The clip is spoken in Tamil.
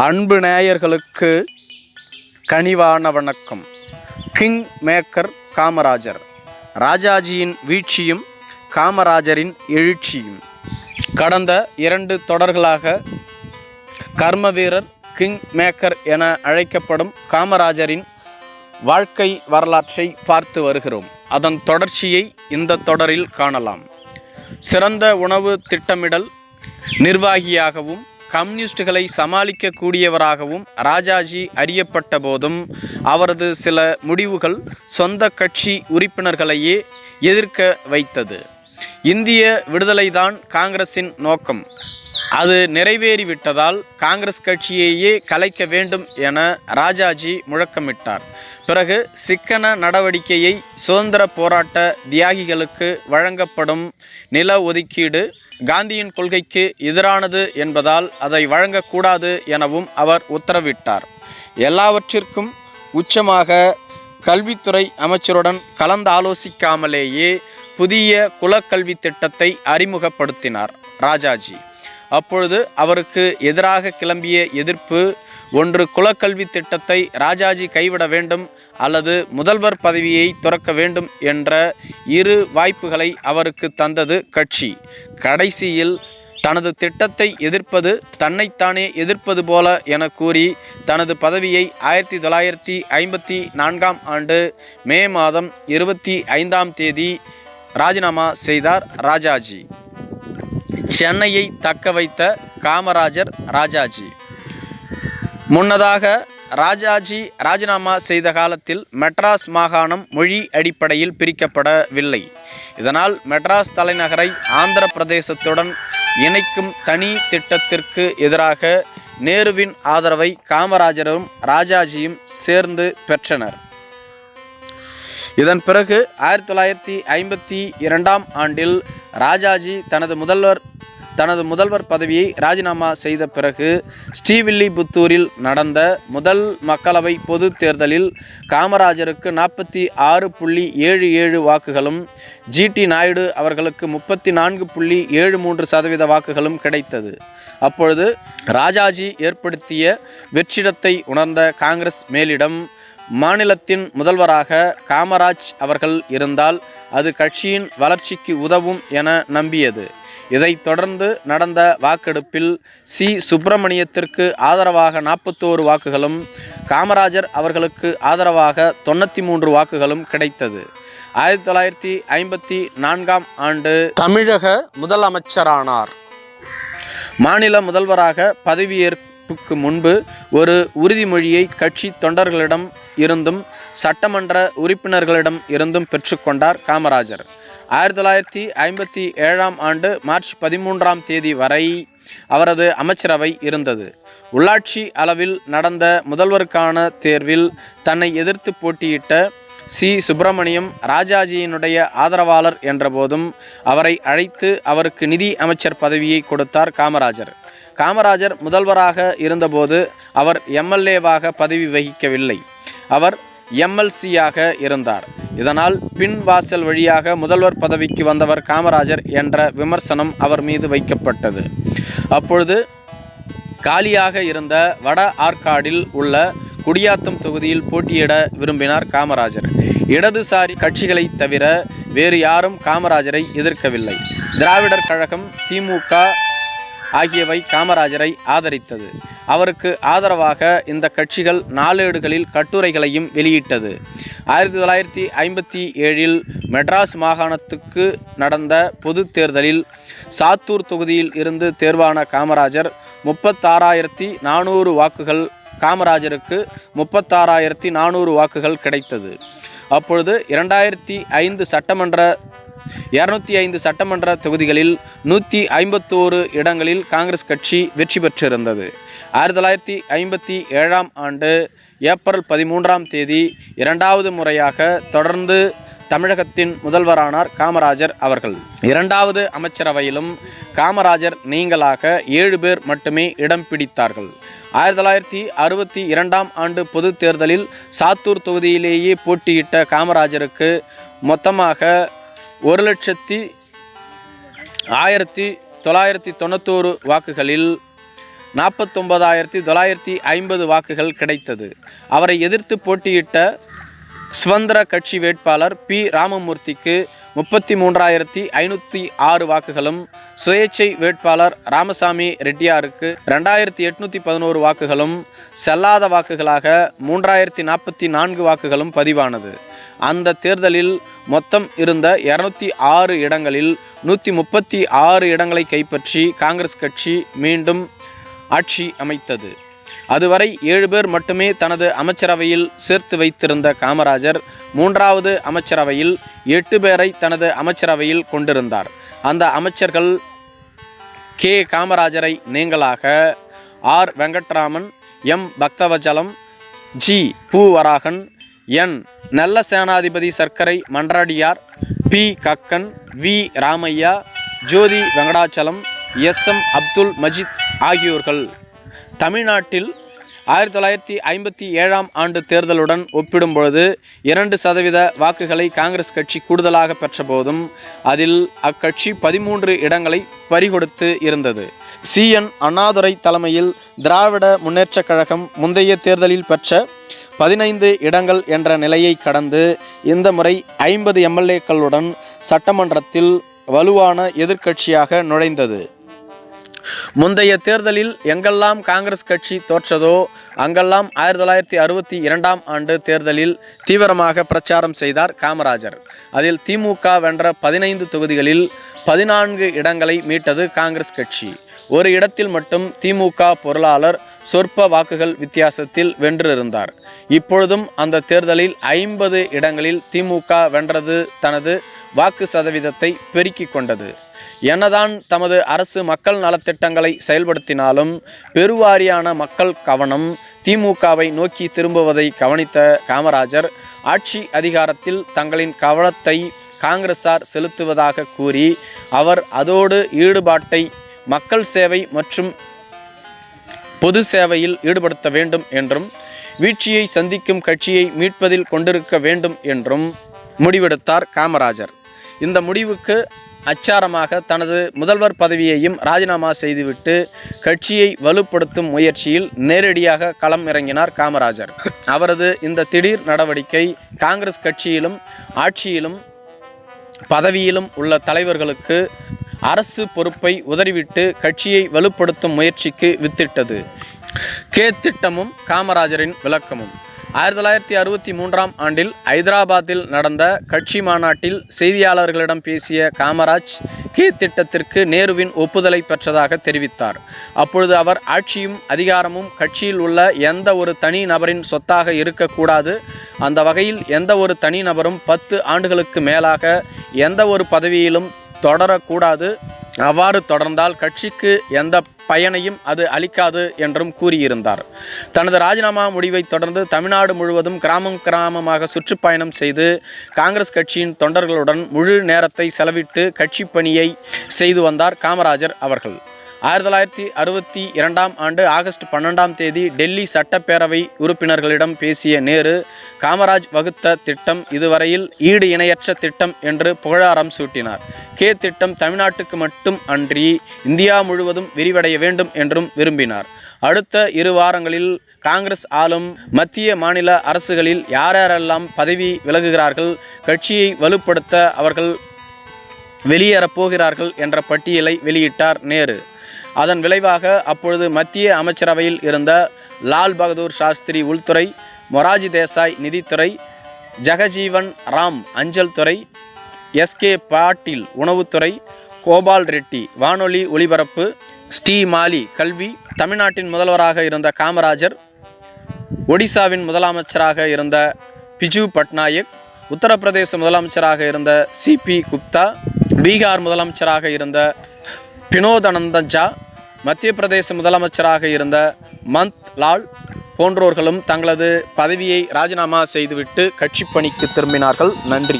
அன்பு நேயர்களுக்கு கனிவான வணக்கம். King maker Kamarajar. ராஜாஜியின் வீழ்ச்சியும் காமராஜரின் எழுச்சியும். கடந்த இரண்டு தொடர்களாக கர்ம வீரர் கிங் மேக்கர் என அழைக்கப்படும் காமராஜரின் வாழ்க்கை வரலாற்றை பார்த்து வருகிறோம். அதன் தொடர்ச்சியை இந்த தொடரில் காணலாம். சிறந்த உணவு திட்டமிடல் நிர்வாகியாகவும் கம்யூனிஸ்டுகளை சமாளிக்கக்கூடியவராகவும் ராஜாஜி அறியப்பட்ட போதும் அவரது சில முடிவுகள் சொந்த கட்சி உறுப்பினர்களையே எதிர்க்க வைத்தது. இந்திய விடுதலைதான் காங்கிரஸின் நோக்கம். அது நிறைவேறிவிட்டதால் காங்கிரஸ் கட்சியையே கலைக்க வேண்டும் என ராஜாஜி முழக்கமிட்டார். பிறகு சிக்கன நடவடிக்கையை சுதந்திர போராட்ட தியாகிகளுக்கு வழங்கப்படும் நில ஒதுக்கீடு காந்தியின் கொள்கைக்கு எதிரானது என்பதால் அதை வழங்கக்கூடாது எனவும் அவர் உத்தரவிட்டார். எல்லாவற்றிற்கும் உச்சமாக கல்வித்துறை அமைச்சருடன் கலந்தாலோசிக்காமலேயே புதிய குலக்கல்வி திட்டத்தை அறிமுகப்படுத்தினார் ராஜாஜி. அப்பொழுது அவருக்கு எதிராக கிளம்பிய எதிர்ப்பு ஒன்று குலக்கல்வி திட்டத்தை ராஜாஜி கைவிட வேண்டும் அல்லது முதல்வர் பதவியை துறக்க வேண்டும் என்ற இரு வாய்ப்புகளை அவருக்கு தந்தது கட்சி. கடைசியில் தனது திட்டத்தை எதிர்ப்பது தன்னைத்தானே எதிர்ப்பது போல என கூறி தனது பதவியை ஆயிரத்தி தொள்ளாயிரத்தி ஐம்பத்தி நான்காம் ஆண்டு மே மாதம் இருபத்தி ஐந்தாம் தேதி ராஜினாமா செய்தார் ராஜாஜி. சென்னையை தக்க வைத்த காமராஜர் ராஜாஜி. முன்னதாக ராஜாஜி ராஜினாமா செய்த காலத்தில் மெட்ராஸ் மாகாணம் மொழி அடிப்படையில் பிரிக்கப்படவில்லை. இதனால் மெட்ராஸ் தலைநகரை ஆந்திர பிரதேசத்துடன் இணைக்கும் தனி திட்டத்திற்கு எதிராக நேருவின் ஆதரவை காமராஜரும் ராஜாஜியும் சேர்ந்து பெற்றனர். இதன் பிறகு ஆயிரத்தி தொள்ளாயிரத்தி ஐம்பத்தி இரண்டாம் ஆண்டில் ராஜாஜி தனது முதல்வர் தனது முதல்வர் பதவியை ராஜினாமா செய்த பிறகு ஸ்ரீவில்லிபுத்தூரில் நடந்த முதல் மக்களவை பொதுத் தேர்தலில் காமராஜருக்கு நாற்பத்தி ஆறு புள்ளி ஏழு ஏழு வாக்குகளும் ஜிடி நாயுடு அவர்களுக்கு முப்பத்தி நான்கு புள்ளி ஏழு மூன்று சதவீத வாக்குகளும் கிடைத்தது. அப்பொழுது ராஜாஜி ஏற்படுத்திய வெற்றிடத்தை உணர்ந்த காங்கிரஸ் மேலிடம் மாநிலத்தின் முதல்வராக காமராஜ் அவர்கள் இருந்தால் அது கட்சியின் வளர்ச்சிக்கு உதவும் என நம்பியது. இதைத் தொடர்ந்து நடந்த வாக்கெடுப்பில் சி. சுப்பிரமணியத்திற்கு ஆதரவாக நாற்பத்தோரு வாக்குகளும் காமராஜர் அவர்களுக்கு ஆதரவாக தொண்ணூற்றி மூன்று வாக்குகளும் கிடைத்தது. ஆயிரத்தி தொள்ளாயிரத்தி ஐம்பத்தி நான்காம் ஆண்டு தமிழக முதலமைச்சரானார். மாநில முதல்வராக அறிவிப்புக்கு முன்பு ஒரு உறுதிமொழியை கட்சி தொண்டர்களிடம் இருந்தும் சட்டமன்ற உறுப்பினர்களிடம் இருந்தும் பெற்றுக்கொண்டார் காமராஜர். ஆயிரத்தி தொள்ளாயிரத்தி ஐம்பத்தி ஏழாம் ஆண்டு மார்ச் பதிமூன்றாம் தேதி வரை அவரது அமைச்சரவை இருந்தது. உள்ளாட்சி அளவில் நடந்த முதல்வருக்கான தேர்வில் தன்னை எதிர்த்து போட்டியிட்ட சி. சுப்பிரமணியம் ராஜாஜியினுடைய ஆதரவாளர் என்றபோதும் அவரை அழைத்து அவருக்கு நிதி அமைச்சர் பதவியை கொடுத்தார் காமராஜர். காமராஜர் முதல்வராக இருந்தபோது அவர் எம்எல்ஏவாக பதவி வகிக்கவில்லை. அவர் எம்எல்சியாக இருந்தார். இதனால் பின் வாசல் வழியாக முதல்வர் பதவிக்கு வந்தவர் காமராஜர் என்ற விமர்சனம் அவர் மீது வைக்கப்பட்டது. அப்பொழுது காலியாக இருந்த வட ஆற்காடில் உள்ள குடியாத்தம் தொகுதியில் போட்டியிட விரும்பினார் காமராஜர். இடதுசாரி கட்சிகளை தவிர வேறு யாரும் காமராஜரை எதிர்க்கவில்லை. திராவிடர் கழகம் திமுக ஆகியவை காமராஜரை ஆதரித்தது. அவருக்கு ஆதரவாக இந்த கட்சிகள் நாளேடுகளில் கட்டுரைகளையும் வெளியிட்டது. ஆயிரத்தி தொள்ளாயிரத்தி ஐம்பத்தி ஏழில் மெட்ராஸ் மாகாணத்துக்கு நடந்த பொது தேர்தலில் சாத்தூர் தொகுதியில் இருந்து தேர்வான காமராஜர் முப்பத்தாறாயிரத்தி நானூறு வாக்குகள் காமராஜருக்கு முப்பத்தாறாயிரத்தி நானூறு வாக்குகள் கிடைத்தது. அப்பொழுது இரண்டாயிரத்தி ஐந்து சட்டமன்ற இரநூத்தி ஐந்து சட்டமன்ற தொகுதிகளில் நூற்றி ஐம்பத்தோரு இடங்களில் காங்கிரஸ் கட்சி வெற்றி பெற்றிருந்தது. ஆயிரத்தி தொள்ளாயிரத்தி ஐம்பத்தி ஏழாம் ஆண்டு ஏப்ரல் பதிமூன்றாம் தேதி இரண்டாவது முறையாக தொடர்ந்து தமிழகத்தின் முதல்வரானார் காமராஜர் அவர்கள். இரண்டாவது அமைச்சரவையிலும் காமராஜர் நீங்களாக ஏழு பேர் மட்டுமே இடம் பிடித்தார்கள். ஆயிரத்தி தொள்ளாயிரத்தி அறுபத்தி இரண்டாம் ஆண்டு பொதுத் தேர்தலில் சாத்தூர் தொகுதியிலேயே போட்டியிட்ட காமராஜருக்கு மொத்தமாக ஒரு லட்சத்தி ஆயிரத்தி தொள்ளாயிரத்தி தொண்ணூத்தோரு வாக்குகளில் நாற்பத்தொன்பதாயிரத்தி தொள்ளாயிரத்தி ஐம்பது வாக்குகள் கிடைத்தது. அவரை எதிர்த்து போட்டியிட்ட சுதந்திர கட்சி வேட்பாளர் பி. ராமமூர்த்திக்கு முப்பத்தி மூன்றாயிரத்தி ஐநூற்றி ஆறு வாக்குகளும் சுயேட்சை வேட்பாளர் ராமசாமி ரெட்டியாருக்கு ரெண்டாயிரத்தி எட்நூற்றி பதினோரு வாக்குகளும் செல்லாத வாக்குகளாக மூன்றாயிரத்தி நாற்பத்தி நான்கு வாக்குகளும் பதிவானது. அந்த தேர்தலில் மொத்தம் இருந்த இரநூத்தி ஆறு இடங்களில் நூற்றி முப்பத்தி ஆறு இடங்களை கைப்பற்றி காங்கிரஸ் கட்சி மீண்டும் ஆட்சி அமைத்தது. அதுவரை ஏழு பேர் மட்டுமே தனது அமைச்சரவையில் சேர்த்து வைத்திருந்த காமராஜர் மூன்றாவது அமைச்சரவையில் எட்டு பேரை தனது அமைச்சரவையில் கொண்டிருந்தார். அந்த அமைச்சர்கள் கே. காமராஜரை நீங்களாக R. Venkataraman M. Bhaktavatsalam G. Poovaragan N. Nalla Senathipathi Sarkarai Mandradiar P. Kakkan V. Ramaiah Jothi Venkatachalam S. M. Abdul Majeed ஆகியோர்கள். தமிழ்நாட்டில் ஆயிரத்தி தொள்ளாயிரத்தி ஐம்பத்தி ஏழாம் ஆண்டு தேர்தலுடன் ஒப்பிடும்பொழுது இரண்டு சதவீத வாக்குகளை காங்கிரஸ் கட்சி கூடுதலாக பெற்றபோதும் அதில் அக்கட்சி பதிமூன்று இடங்களை பறிகொடுத்து இருந்தது. சி. என். அண்ணாதுரை தலைமையில் திராவிட முன்னேற்றக் கழகம் முந்தைய தேர்தலில் பெற்ற பதினைந்து இடங்கள் என்ற நிலையை கடந்து இந்த முறை ஐம்பது எம்எல்ஏக்களுடன் சட்டமன்றத்தில் வலுவான எதிர்க்கட்சியாக நுழைந்தது. முந்தைய தேர்தலில் எங்கெல்லாம் காங்கிரஸ் கட்சி தோற்றதோ அங்கெல்லாம் ஆயிரத்தி தொள்ளாயிரத்தி அறுபத்தி இரண்டாம் ஆண்டு தேர்தலில் தீவிரமாக பிரச்சாரம் செய்தார் காமராஜர். அதில் திமுக வென்ற பதினைந்து தொகுதிகளில் பதினான்கு இடங்களை மீட்டது காங்கிரஸ் கட்சி. ஒரு இடத்தில் மட்டும் திமுக பொருளாளர் சொற்ப வாக்குகள் வித்தியாசத்தில் வென்றிருந்தார். இப்பொழுதும் அந்த தேர்தலில் ஐம்பது இடங்களில் திமுக வென்றது தனது வாக்கு சதவீதத்தை பெருக்கிக் கொண்டது. என்னதான் தமது அரசு மக்கள் நலத்திட்டங்களை செயல்படுத்தினாலும் பெருவாரியான மக்கள் கவனம் திமுகவை நோக்கி திரும்புவதை கவனித்த காமராஜர் ஆட்சி அதிகாரத்தில் தங்களின் கவனத்தை காங்கிரசார் செலுத்துவதாக கூறி அவர் அதோடு ஈடுபாட்டை மக்கள் சேவை மற்றும் பொது சேவையில் ஈடுபடுத்த வேண்டும் என்றும் வீழ்ச்சியை சந்திக்கும் கட்சியை மீட்பதில் கொண்டிருக்க வேண்டும் என்றும் முடிவெடுத்தார் காமராஜர். இந்த முடிவுக்கு அச்சாரமாக தனது முதல்வர் பதவியையும் ராஜினாமா செய்துவிட்டு கட்சியை வலுப்படுத்தும் முயற்சியில் நேரடியாக களம் இறங்கினார் காமராஜர். அவரது இந்த திடீர் நடவடிக்கை காங்கிரஸ் கட்சியிலும் ஆட்சியிலும் பதவியிலும் உள்ள தலைவர்களுக்கு அரசு பொறுப்பை உதறிவிட்டு கட்சியை வலுப்படுத்தும் முயற்சிக்கு வித்திட்டது. கே திட்டமும் காமராஜரின் விளக்கமும். ஆயிரத்தி தொள்ளாயிரத்தி அறுபத்தி மூன்றாம் ஆண்டில் ஐதராபாத்தில் நடந்த கட்சி மாநாட்டில் செய்தியாளர்களிடம் பேசிய காமராஜ் கே திட்டத்திற்கு நேருவின் ஒப்புதலை பெற்றதாக தெரிவித்தார். அப்பொழுது அவர் ஆட்சியும் அதிகாரமும் கட்சியில் உள்ள எந்த ஒரு தனி நபரின் சொத்தாக இருக்கக்கூடாது. அந்த வகையில் எந்த ஒரு தனி நபரும் பத்து ஆண்டுகளுக்கு மேலாக எந்த ஒரு பதவியிலும் தொடரக்கூடாது. அவ்வாறு தொடர்ந்தால் கட்சிக்கு எந்த பயனையும் அது அளிக்காது என்றும் கூறியிருந்தார். தனது ராஜினாமா முடிவை தொடர்ந்து தமிழ்நாடு முழுவதும் கிராமம் கிராமமாக சுற்றுப்பயணம் செய்து காங்கிரஸ் கட்சியின் தொண்டர்களுடன் முழு நேரத்தை செலவிட்டு கட்சி பணியை செய்து வந்தார் காமராஜர் அவர்கள். ஆயிரத்தி தொள்ளாயிரத்தி அறுபத்தி இரண்டாம் ஆண்டு ஆகஸ்ட் பன்னெண்டாம் தேதி டெல்லி சட்டப்பேரவை உறுப்பினர்களிடம் பேசிய நேரு காமராஜ் வகுத்த திட்டம் இதுவரையில் ஈடு இணையற்ற திட்டம் என்று புகழாரம் சூட்டினார். கே திட்டம் தமிழ்நாட்டுக்கு மட்டும் அன்றி இந்தியா முழுவதும் விரிவடைய வேண்டும் என்றும் விரும்பினார். அடுத்த இரு வாரங்களில் காங்கிரஸ் ஆளும் மத்திய மாநில அரசுகளில் யாரெல்லாம் பதவி விலகுகிறார்கள் கட்சியை வலுப்படுத்த அவர்கள் வெளியேறப் போகிறார்கள் என்ற பட்டியலை வெளியிட்டார் நேரு. அதன் விளைவாக அப்பொழுது மத்திய அமைச்சரவையில் இருந்த லால் பகதூர் சாஸ்திரி உள்துறை மொராஜி தேசாய் நிதித்துறை ஜெகஜீவன் ராம் அஞ்சல் துறை எஸ்கே பாட்டீல் உணவுத்துறை கோபால் ரெட்டி வானொலி ஒலிபரப்பு ஸ்ரீ மாலி கல்வி தமிழ்நாட்டின் முதல்வராக இருந்த காமராஜர் ஒடிசாவின் முதலமைச்சராக இருந்த பிஜு பட்நாயக் உத்தரப்பிரதேச முதலமைச்சராக இருந்த சிபி குப்தா பீகார் முதலமைச்சராக இருந்த பினோதனந்த ஜா மத்திய பிரதேச முதலமைச்சராக இருந்த மந்த் லால் போன்றோர்களும் தங்களது பதவியை ராஜினாமா செய்துவிட்டு கட்சி பணிக்கு திரும்பினார்கள். நன்றி.